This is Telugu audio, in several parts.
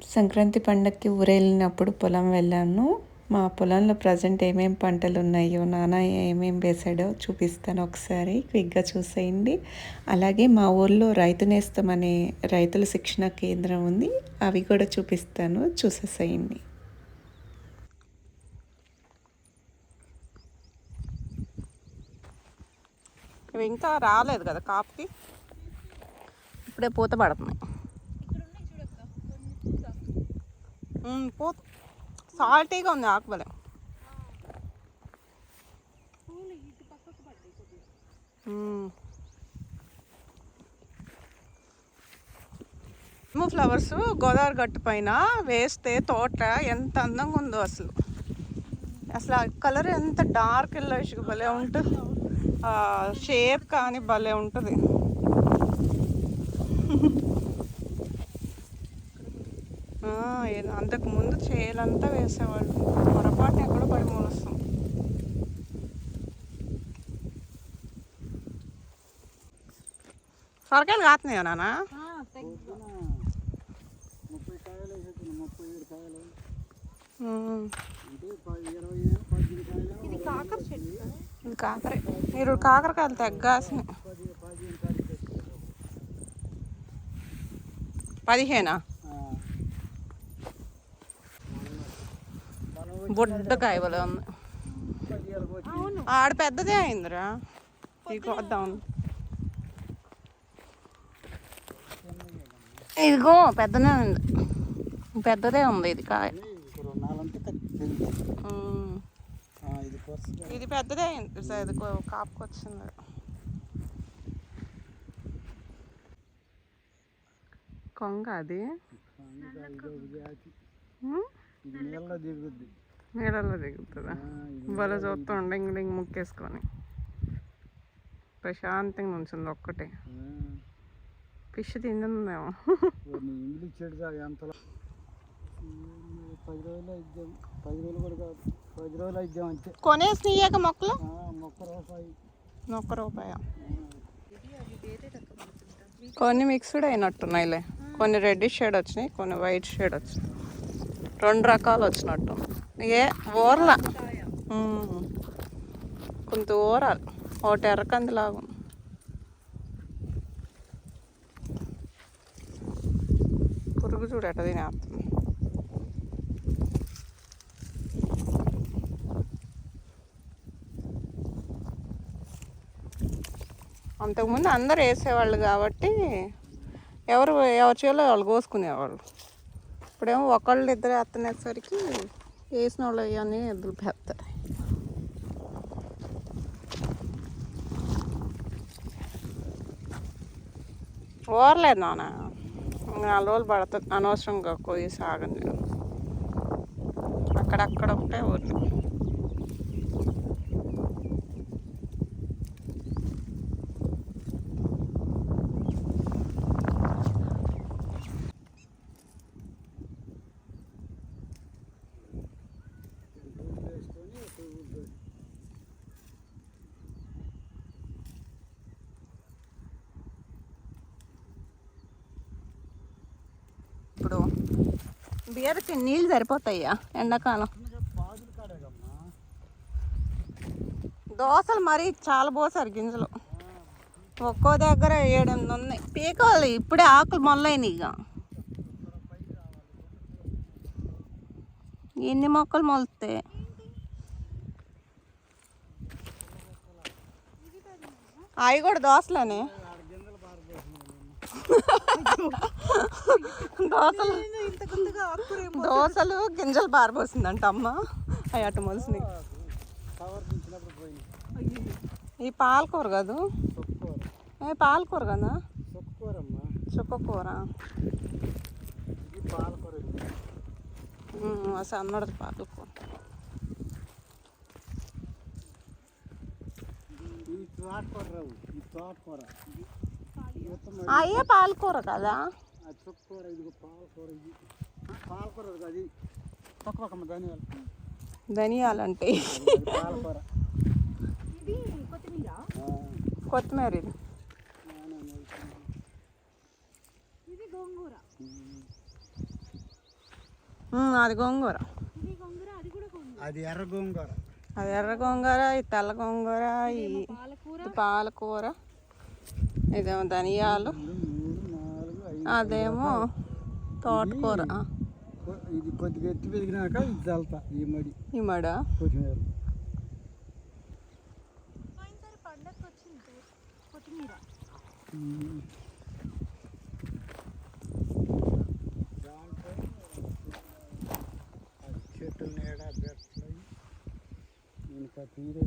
సంక్రాంతి పండగకి ఊరెళ్ళినప్పుడు పొలం వెళ్ళాను. మా పొలంలో ప్రజెంట్ ఏమేమి పంటలు ఉన్నాయో నాన్న ఏమేమి వేసాడో చూపిస్తాను ఒకసారి. క్విక్గా చూసేయండి. అలాగే మా ఊర్లో రైతు నేస్తం అనే రైతుల శిక్షణ కేంద్రం ఉంది. అవి కూడా చూపిస్తాను. చూసేసేయండి. ఇవి ఇంకా రాలేదు కదా కాపుకి? ఇప్పుడే పూత పడుతున్నాయి. పో సాల్టీగా ఉంది ఆకుబలే ఫ్లవర్స్ గోదావరి గట్టు పైన వేస్తే తోట ఎంత అందంగా ఉందో అసలు. అసలు ఆ కలర్ ఎంత డార్క్ ఎల్లోయిష్ భలే ఉంటుంది షేప్ కానీ భలే ఉంటుంది ఆ, ఏ- అంతకు ముందు చేలంతా వేసేవాళ్ళు. పొరపాటున ఎక్కడో పడి మూలొస్తాం. సొరకాయలు కాస్తున్నాయా నాన్న? ముప్పై కాయలు ముప్పై ఏడు కాయలు. ఇది కాకరే మీరు కాకరకాయలు తగ్గాసినాయి పది పదిహేను? కాయలు తెచ్చుకోవాలి. పదిహేనా ఆ. మనం బుడ్డకాయ వలె ఉంది ఆడ పెద్దదే అయిందిరా. ఇదిగోద్దాం ఇదిగో పెద్దనే ఉంది. పెద్దదే ఉంది ఇది కాయ. ఇది పెద్దదే అయింది. సార్ ఇది కాపుకొచ్చింది. కొంగ అది. నీళ్ళలో దిగుద్ది. నీళ్ళలో దిగుతుందా? భలే చూస్తాం. డింగ్ డింగ్ ముక్కేసుకొని. ప్రశాంతంగా ఉంచింది ఒక్కటే. ఫిష్ ఎంతలో? పది రోజులు ఇద్దాం. పది రోజులు కూడా కాదు. పది రోజులు ఇద్దాం అంతే. కొనేసినాయాక మొక్కలు? ఆ, మొక్క రూపాయి. ఒక్క రూపాయ? కొన్ని మిక్స్డ్ అయినట్టున్నాయిలే. కొన్ని రెడ్ షేడ్ వచ్చినాయి కొన్ని వైట్ షేడ్ వచ్చినాయి. రెండు రకాలు వచ్చినట్టు. ఏ ఊరల కొంత ఊరాలి ఒకటి ఎర్రకందిలాగా. ఉంది. పురుగు చూడట దీని అర్థం అంతకుముందు అందరు వేసేవాళ్ళు కాబట్టి ఎవరు ఎవరి చేలో వాళ్ళు కోసుకునేవాళ్ళు. ఇప్పుడేమో ఒకళ్ళు ఇద్దరు ఎత్తనేసరికి వేసిన వాళ్ళు అవన్నీ ఎద్దులు పెడతారు ఓర్లేదు నాన్న. ఇంకా నాలుగు రోజులు పడుతుంది. అనవసరంగా కొయ్యి సాగండి అక్కడక్కడ ఒకటే ఊరిని ఇప్పుడు. బియ్యకి నీళ్ళు సరిపోతాయ్యా ఎండాకాలం? దోసలు మరీ చాలా పోసారు గింజలు. ఒక్కో దగ్గర ఏడెనిమిది ఉన్నాయి. పీకోవాలి ఇప్పుడే ఆకులు మొదలైనవి ఇక ఎన్ని మొక్కలు మొలుస్తాయి అవి కూడా దోసలేనే? దోసలు. దోసలు గింజలు పారబోసిందంట అమ్మ. అవి అటు మొలిసినాయి. ఈ పాలకూర కాదు. ఏ పాలకూర కదా? చుక్కకూర ఇది పాలకూర తోటకూర ఈ తోటకూర. అయ్యే పాలకూర కదా? చుక్కూర ఇది పాలకూర ఇది ఆ, పాలకూర అది అది పక్క పక్కమ్మ ధనియాలు పాలకూర ఆ, కొత్తిమీర. ఇది అది గోంగూర. అది ఎర్ర గోంగూర. అది ఎర్ర గోంగూర ఇది తెల్ల గోంగూర ఈ పాలకూర. ఇదేమో ధనియాలు అదేమో తోటకూర. ఇది కొద్దిగా ఎత్తి పెరిగినాక ఇది ఈ మడి. ఈ మడ? కొత్తిమీర. చెట్టు నీడ పెట్టలు ఇంకా తీరే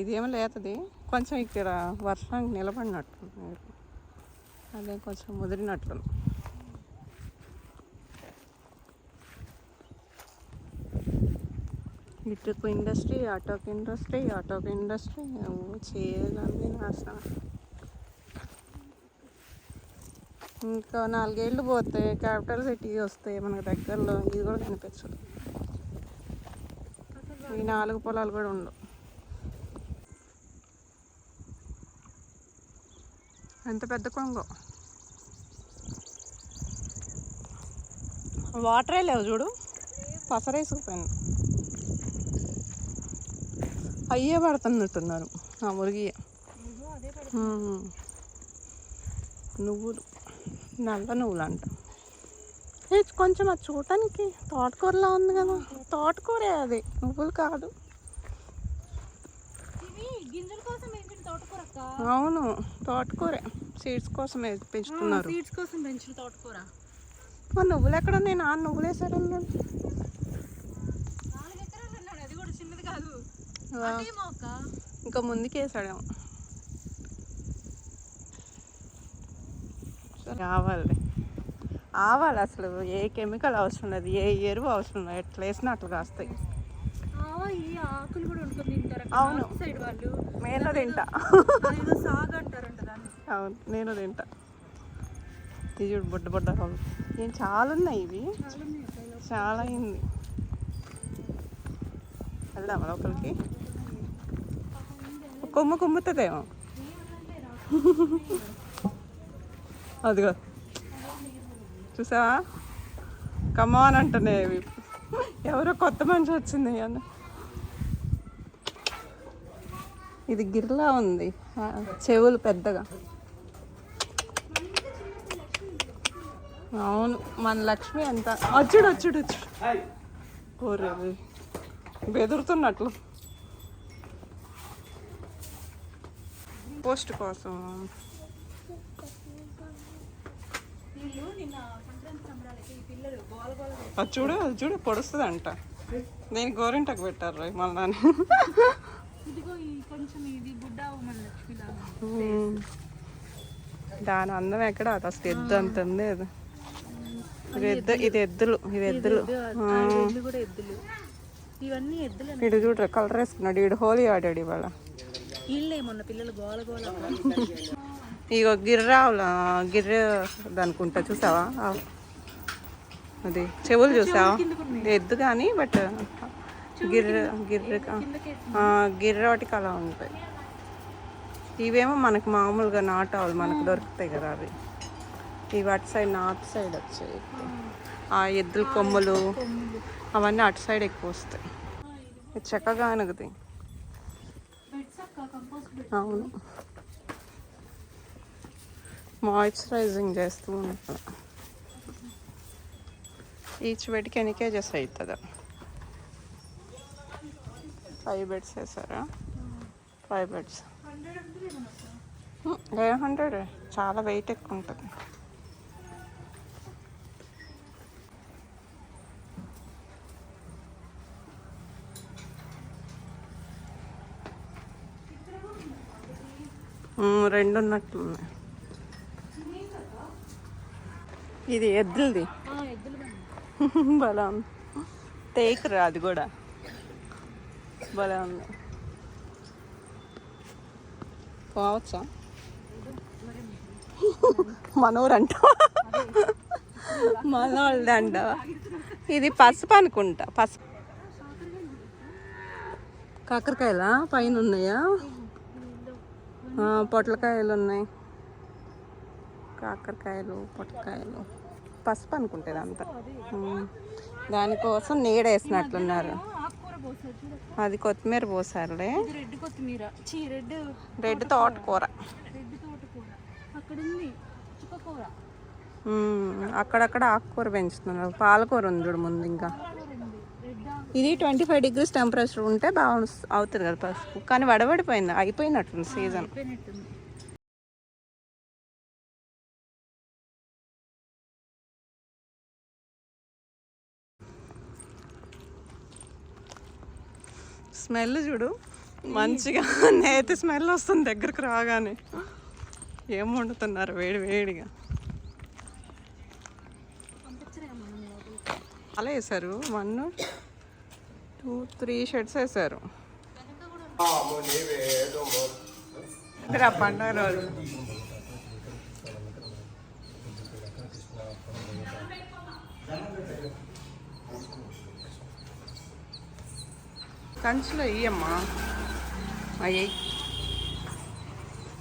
ఇదేమో లేతుంది. కొంచెం ఇక్కడ వర్షం నిలబడినట్టు అదే కొంచెం ముదిరినట్లు ఇటుకు ఇండస్ట్రీ ఆటోకి ఇండస్ట్రీ ఆటోకి ఇండస్ట్రీ. చేయాలని నాశనం ఇంకా నాలుగేళ్ళు పోతే క్యాపిటల్ సిటీ వస్తాయి మనకు దగ్గరలో ఇది కూడా కనిపించదు. ఈ నాలుగు పొలాలు కూడా ఉండవు. ఎంత పెద్ద కొంగో? వాటరే లేవు చూడు. పసరేసుకుపోయింది. అయ్యే పడుతున్నట్టున్నారు ఆ మురిగి నువ్వులు. నల్ల నువ్వులు అంట కొంచెం అది చూడటానికి తోటకూరలా ఉంది కదా. తోటకూరే అది. నువ్వులు కాదు గింజల కోసం పెంచిన తోటకూర అక్క అవును తోటకూరే. సీడ్స్ కోసం పెంచుతున్నారు. సీడ్స్ కోసం పెంచిన తోటకూర. మరి నువ్వులు ఎక్కడ ఉన్నాయి నాన్న నువ్వులు వేసారన్నాడు నాలుగు ఎకరాలు అన్నాడు అది కూడా చిన్నది కాదు. వా. ఏమో అక్క. ఇంకా ముందుకు వేసాడేమో. కావాలి ఆవాలి అసలు ఏ కెమికల్ అవసరం లేదు ఏ ఎరువు అవసరం లేదు. ఎట్లా వేసినా అట్లా కాస్తాయి ఆవా ఈ ఆకులు కూడా ఉంటుంది తింటారు అవును. సైడ్ వాళ్ళు నేను తింటా. సాగు అంటారంట దాన్ని. అవును నేను తింటా. ఇది చూడు బుడ్డ బుడ్డ రాళ్ళు ఏం చాలా ఉన్నాయి ఇవి చాలా అయింది. వెళ్దామా లోపలికి. కొమ్ము కొమ్ముతుందేమో. అదిగో. చూసావా? కమాన్ అంటున్నాయి ఎవరో కొత్త మనిషి వచ్చింది అన్న. ఇది గిర్లా ఉంది. చెవులు పెద్దగా. అవును మన లక్ష్మి ఎంత వచ్చుడు వచ్చుడు వచ్చుడు ఓరే బెదురుతున్నట్లు పోస్ట్ కోసం. అది చూడు అది చూడు పొడుస్తుంది అంట నేను గోరింటకు పెట్టారు రా మళ్ళీ నాన్న ఇదిగో ఈ కొంచెం ఇది బుడ్డ మన లక్ష్మి లాగా దాని అందం ఎక్కడ? అది అసలు ఎద్దు అంత ఉంది అది. ఇది ఎద్దు ఇది ఎద్దులు ఇది ఎద్దులు. కూడా ఎద్దులు. ఇవన్నీ ఎద్దులు. ఇడు చూడరా కలర్ వేసుకున్నాడు. ఈడు హోలీ ఆడాడు ఇవాళ. వీళ్ళే మొన్న పిల్లలు గోల గోల ఇగో గిర్రావుల గిర్రె అనుకుంటా చూసావా. అది చెవులు చూసావా? ఎద్దు కానీ బట్ గిర్రె గిర్రె గిర్రె వాటికి అలా ఉంటాయి. ఇవేమో మనకు మామూలుగా నాటు ఆవులు మనకు దొరుకుతాయి కదా అవి. ఇవి అటు సైడ్ నార్త్ సైడ్ వచ్చాయి ఆ. ఎద్దుల కొమ్ములు అవన్నీ అటు సైడ్ ఎక్కువ వస్తాయి. చక్కగా అనగది అవును. మాయిశ్చరైజింగ్ చేస్తూ ఉంటాం. ఈచ్ బెడ్కి ఎన్ని కేజెస్ అవుతుందా. ఫైవ్ బెడ్స్ వేసారా? Five beds. A hundred? చాలా వెయిట్ ఎక్కువ ఉంటుంది. మ్మ్, రెండు ఉన్నట్లున్నాయి ఇది ఎద్దులది. ఎద్దులు బండి. భలే ఉంది టేక్ రా అది కూడా. భలే ఉంది పోవచ్చా మనోరంట. మనోళ్ళదంట. ఇది పసుపు అనుకుంటా పసుపు. కాకరకాయలా? పైన ఉన్నాయా పొట్లకాయలు ఉన్నాయి కాకరకాయలు పొట్లకాయలు. పసుపు అనుకుంటుంది అంత దానికోసం నీడేసినట్లున్నారు. వేసినట్లున్నారు అది కొత్తిమీర పోసారులే. రెడ్ కొత్తిమీర. చీ రెడ్ రెడ్ తోటకూర. రెడ్ తోటకూర. అక్కడ ఉంది చుక్కకూర. అక్కడక్కడ ఆకుకూర పెంచుతున్నారు. పాలకూర ఉంది చూడు ముందు ఇంకా. ఇది ట్వంటీ ఫైవ్ డిగ్రీస్ టెంపరేచర్ ఉంటే బాగా అవుతుంది కదా పసుపు. కానీ వడబడిపోయింది అయిపోయినట్టుంది సీజన్. స్మెల్ చూడు. మంచిగా నేతి స్మెల్ వస్తుంది దగ్గరకు రాగానే. ఏం వండుతున్నారు వేడి వేడిగా? అలా వేసారు వన్ టూ త్రీ షర్ట్స్ వేసారు పండుగ రోజు. కంచులో ఇయ్యమ్మా. అయ్యి.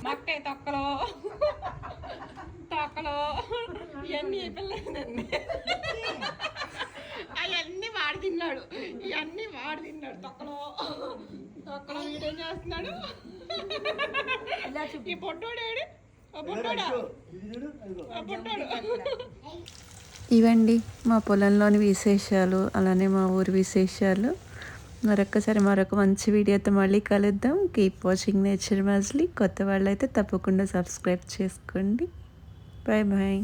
మక్కై తొక్కలో. తొక్కలో. ఇవన్నీ పిల్లలండి అవన్నీ వాడి తిన్నాడు. ఇవన్నీ వాడి తిన్నాడు. తొక్కలో. తొక్కలో వీడేం చేస్తున్నాడు? ఈ పొట్టోడేడు ఇవండి మా పొలంలోని విశేషాలు అలానే మా ఊరి విశేషాలు. మరొక్కసారి మరొక మంచి వీడియోతో మళ్ళీ కలుద్దాం. కీప్ వాచింగ్ నేచర్ మజ్లీ కొత్త వాళ్ళైతే తప్పకుండా సబ్స్క్రైబ్ చేసుకోండి. Bye bye